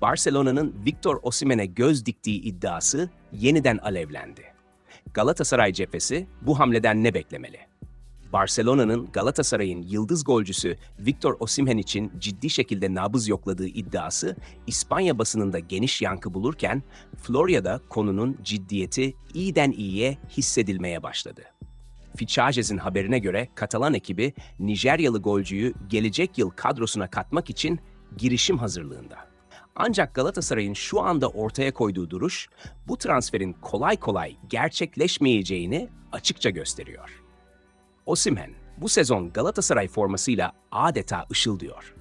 Barcelona'nın Victor Osimhen'e göz diktiği iddiası yeniden alevlendi. Galatasaray cephesi bu hamleden ne beklemeli? Barcelona'nın Galatasaray'ın yıldız golcüsü Victor Osimhen için ciddi şekilde nabız yokladığı iddiası İspanya basınında geniş yankı bulurken Florya'da konunun ciddiyeti iyiden iyiye hissedilmeye başladı. Fichajes'in haberine göre Katalan ekibi Nijeryalı golcüyü gelecek yıl kadrosuna katmak için girişim hazırlığında. Ancak Galatasaray'ın şu anda ortaya koyduğu duruş bu transferin kolay kolay gerçekleşmeyeceğini açıkça gösteriyor. Osimhen bu sezon Galatasaray formasıyla adeta ışıldıyor.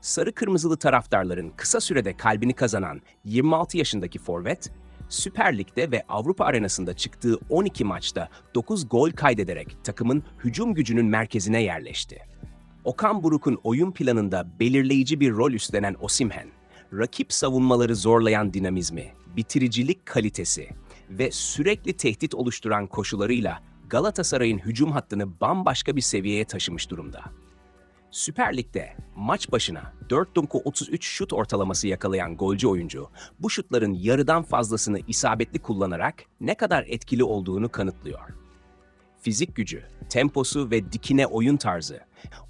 Sarı kırmızılı taraftarların kısa sürede kalbini kazanan 26 yaşındaki forvet, Süper Lig'de ve Avrupa arenasında çıktığı 12 maçta 9 gol kaydederek takımın hücum gücünün merkezine yerleşti. Okan Buruk'un oyun planında belirleyici bir rol üstlenen Osimhen, rakip savunmaları zorlayan dinamizmi, bitiricilik kalitesi ve sürekli tehdit oluşturan koşularıyla Galatasaray'ın hücum hattını bambaşka bir seviyeye taşımış durumda. Süper Lig'de maç başına 4.33 şut ortalaması yakalayan golcü oyuncu, bu şutların yarıdan fazlasını isabetli kullanarak ne kadar etkili olduğunu kanıtlıyor. Fizik gücü, temposu ve dikine oyun tarzı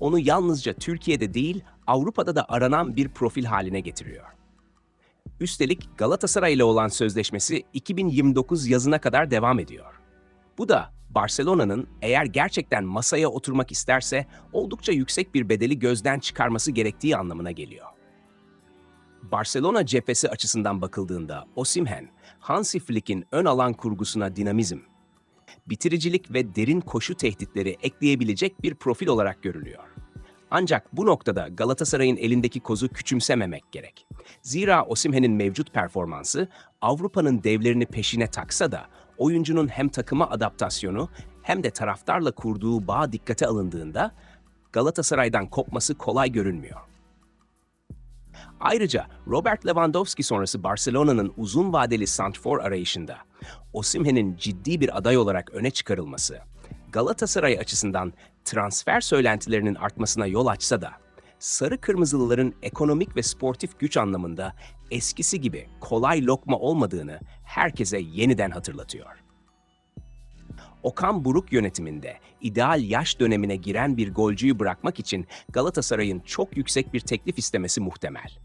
onu yalnızca Türkiye'de değil Avrupa'da da aranan bir profil haline getiriyor. Üstelik Galatasaray ile olan sözleşmesi 2029 yazına kadar devam ediyor. Bu da Barcelona'nın eğer gerçekten masaya oturmak isterse oldukça yüksek bir bedeli gözden çıkarması gerektiği anlamına geliyor. Barcelona cephesi açısından bakıldığında Osimhen, Hansi Flick'in ön alan kurgusuna dinamizm, bitiricilik ve derin koşu tehditleri ekleyebilecek bir profil olarak görülüyor. Ancak bu noktada Galatasaray'ın elindeki kozu küçümsememek gerek. Zira Osimhen'in mevcut performansı Avrupa'nın devlerini peşine taksa da oyuncunun hem takıma adaptasyonu hem de taraftarla kurduğu bağ dikkate alındığında Galatasaray'dan kopması kolay görünmüyor. Ayrıca Robert Lewandowski sonrası Barcelona'nın uzun vadeli santrfor arayışında Osimhen'in ciddi bir aday olarak öne çıkarılması, Galatasaray açısından transfer söylentilerinin artmasına yol açsa da Sarı Kırmızılıların ekonomik ve sportif güç anlamında eskisi gibi kolay lokma olmadığını herkese yeniden hatırlatıyor. Okan Buruk yönetiminde ideal yaş dönemine giren bir golcüyü bırakmak için Galatasaray'ın çok yüksek bir teklif istemesi muhtemel.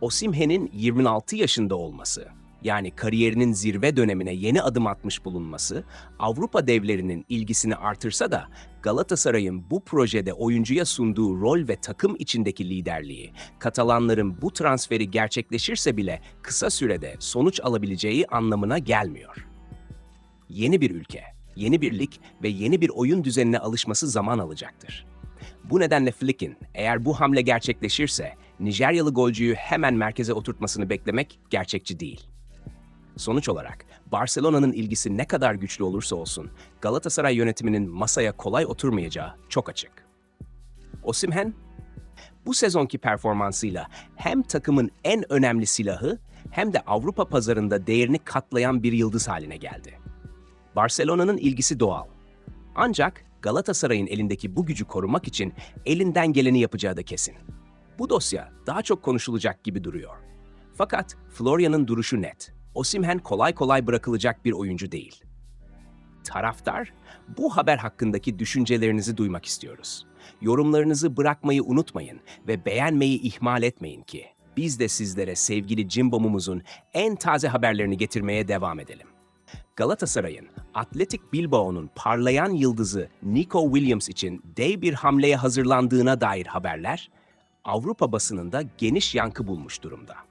Osimhen'in 26 yaşında olması, yani kariyerinin zirve dönemine yeni adım atmış bulunması, Avrupa devlerinin ilgisini artırsa da Galatasaray'ın bu projede oyuncuya sunduğu rol ve takım içindeki liderliği, Katalanların bu transferi gerçekleşirse bile kısa sürede sonuç alabileceği anlamına gelmiyor. Yeni bir ülke, yeni bir lig ve yeni bir oyun düzenine alışması zaman alacaktır. Bu nedenle Flick'in eğer bu hamle gerçekleşirse Nijeryalı golcüyü hemen merkeze oturtmasını beklemek gerçekçi değil. Sonuç olarak Barcelona'nın ilgisi ne kadar güçlü olursa olsun Galatasaray yönetiminin masaya kolay oturmayacağı çok açık. Osimhen bu sezonki performansıyla hem takımın en önemli silahı hem de Avrupa pazarında değerini katlayan bir yıldız haline geldi. Barcelona'nın ilgisi doğal. Ancak Galatasaray'ın elindeki bu gücü korumak için elinden geleni yapacağı da kesin. Bu dosya daha çok konuşulacak gibi duruyor. Fakat Florya'nın duruşu net. Osimhen kolay kolay bırakılacak bir oyuncu değil. Taraftar, bu haber hakkındaki düşüncelerinizi duymak istiyoruz. Yorumlarınızı bırakmayı unutmayın ve beğenmeyi ihmal etmeyin ki biz de sizlere sevgili Cimbom'umuzun en taze haberlerini getirmeye devam edelim. Galatasaray'ın Atletic Bilbao'nun parlayan yıldızı Nico Williams için dev bir hamleye hazırlandığına dair haberler Avrupa basınında geniş yankı bulmuş durumda.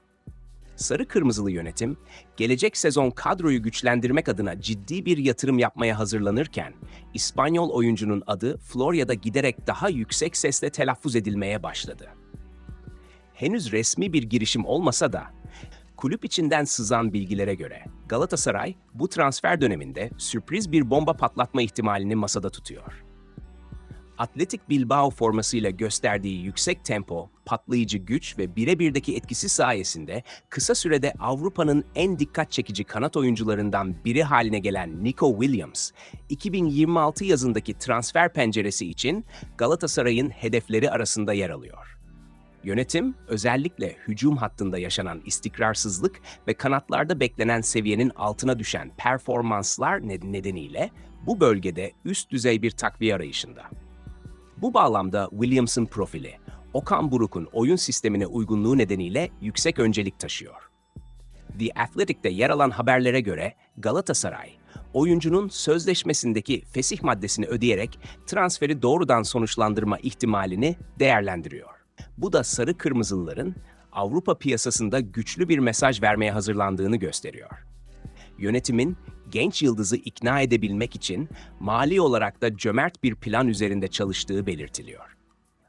Sarı Kırmızılı yönetim, gelecek sezon kadroyu güçlendirmek adına ciddi bir yatırım yapmaya hazırlanırken, İspanyol oyuncunun adı Florya'da giderek daha yüksek sesle telaffuz edilmeye başladı. Henüz resmi bir girişim olmasa da Kulüp içinden sızan bilgilere göre Galatasaray bu transfer döneminde sürpriz bir bomba patlatma ihtimalini masada tutuyor. Atletik Bilbao formasıyla gösterdiği yüksek tempo, patlayıcı güç ve birebirdeki etkisi sayesinde kısa sürede Avrupa'nın en dikkat çekici kanat oyuncularından biri haline gelen Nico Williams, 2026 yazındaki transfer penceresi için Galatasaray'ın hedefleri arasında yer alıyor. Yönetim özellikle hücum hattında yaşanan istikrarsızlık ve kanatlarda beklenen seviyenin altına düşen performanslar ned- nedeniyle bu bölgede üst düzey bir takviye arayışında. Bu bağlamda Williams'ın profili, Okan Buruk'un oyun sistemine uygunluğu nedeniyle yüksek öncelik taşıyor. The Athletic'te yer alan haberlere göre Galatasaray, oyuncunun sözleşmesindeki fesih maddesini ödeyerek transferi doğrudan sonuçlandırma ihtimalini değerlendiriyor. Bu da sarı kırmızılıların Avrupa piyasasında güçlü bir mesaj vermeye hazırlandığını gösteriyor yönetimin genç yıldızı ikna edebilmek için mali olarak da cömert bir plan üzerinde çalıştığı belirtiliyor.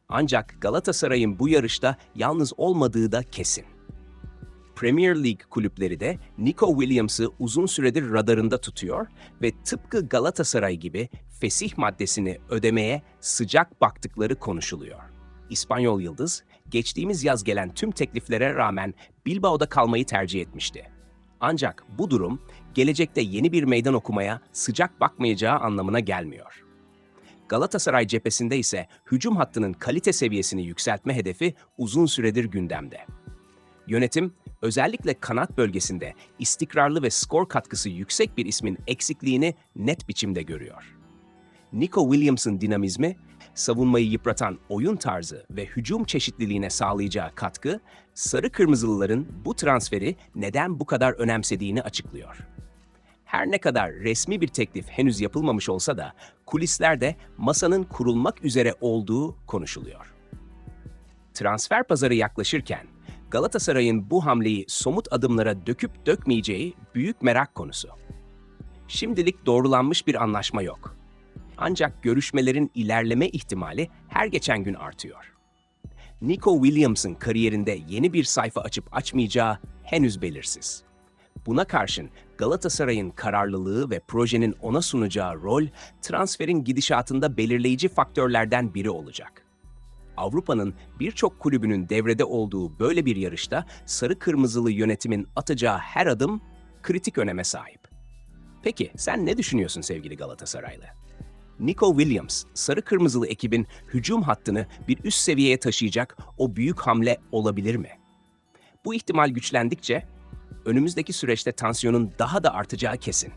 Ancak Galatasaray'ın bu yarışta yalnız olmadığı da kesin. Premier League kulüpleri de Nico Williams'ı uzun süredir radarında tutuyor ve tıpkı Galatasaray gibi fesih maddesini ödemeye sıcak baktıkları konuşuluyor. İspanyol Yıldız, geçtiğimiz yaz gelen tüm tekliflere rağmen Bilbao'da kalmayı tercih etmişti. Ancak bu durum gelecekte yeni bir meydan okumaya sıcak bakmayacağı anlamına gelmiyor. Galatasaray cephesinde ise hücum hattının kalite seviyesini yükseltme hedefi uzun süredir gündemde. Yönetim özellikle kanat bölgesinde istikrarlı ve skor katkısı yüksek bir ismin eksikliğini net biçimde görüyor. Nico Williams'ın dinamizmi, savunmayı yıpratan oyun tarzı ve hücum çeşitliliğine sağlayacağı katkı, sarı kırmızılıların bu transferi neden bu kadar önemsediğini açıklıyor. Her ne kadar resmi bir teklif henüz yapılmamış olsa da kulislerde masanın kurulmak üzere olduğu konuşuluyor. Transfer pazarı yaklaşırken Galatasaray'ın bu hamleyi somut adımlara döküp dökmeyeceği büyük merak konusu. Şimdilik doğrulanmış bir anlaşma yok. Ancak görüşmelerin ilerleme ihtimali her geçen gün artıyor. Nico Williams'ın kariyerinde yeni bir sayfa açıp açmayacağı henüz belirsiz. Buna karşın Galatasaray'ın kararlılığı ve projenin ona sunacağı rol transferin gidişatında belirleyici faktörlerden biri olacak. Avrupa'nın birçok kulübünün devrede olduğu böyle bir yarışta sarı kırmızılı yönetimin atacağı her adım kritik öneme sahip. Peki sen ne düşünüyorsun sevgili Galatasaraylı? Nico Williams, sarı kırmızılı ekibin hücum hattını bir üst seviyeye taşıyacak o büyük hamle olabilir mi? Bu ihtimal güçlendikçe önümüzdeki süreçte tansiyonun daha da artacağı kesin.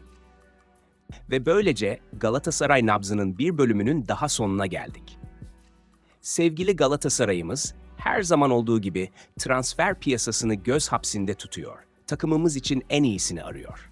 Ve böylece Galatasaray nabzının bir bölümünün daha sonuna geldik. Sevgili Galatasaray'ımız her zaman olduğu gibi transfer piyasasını göz hapsinde tutuyor. Takımımız için en iyisini arıyor.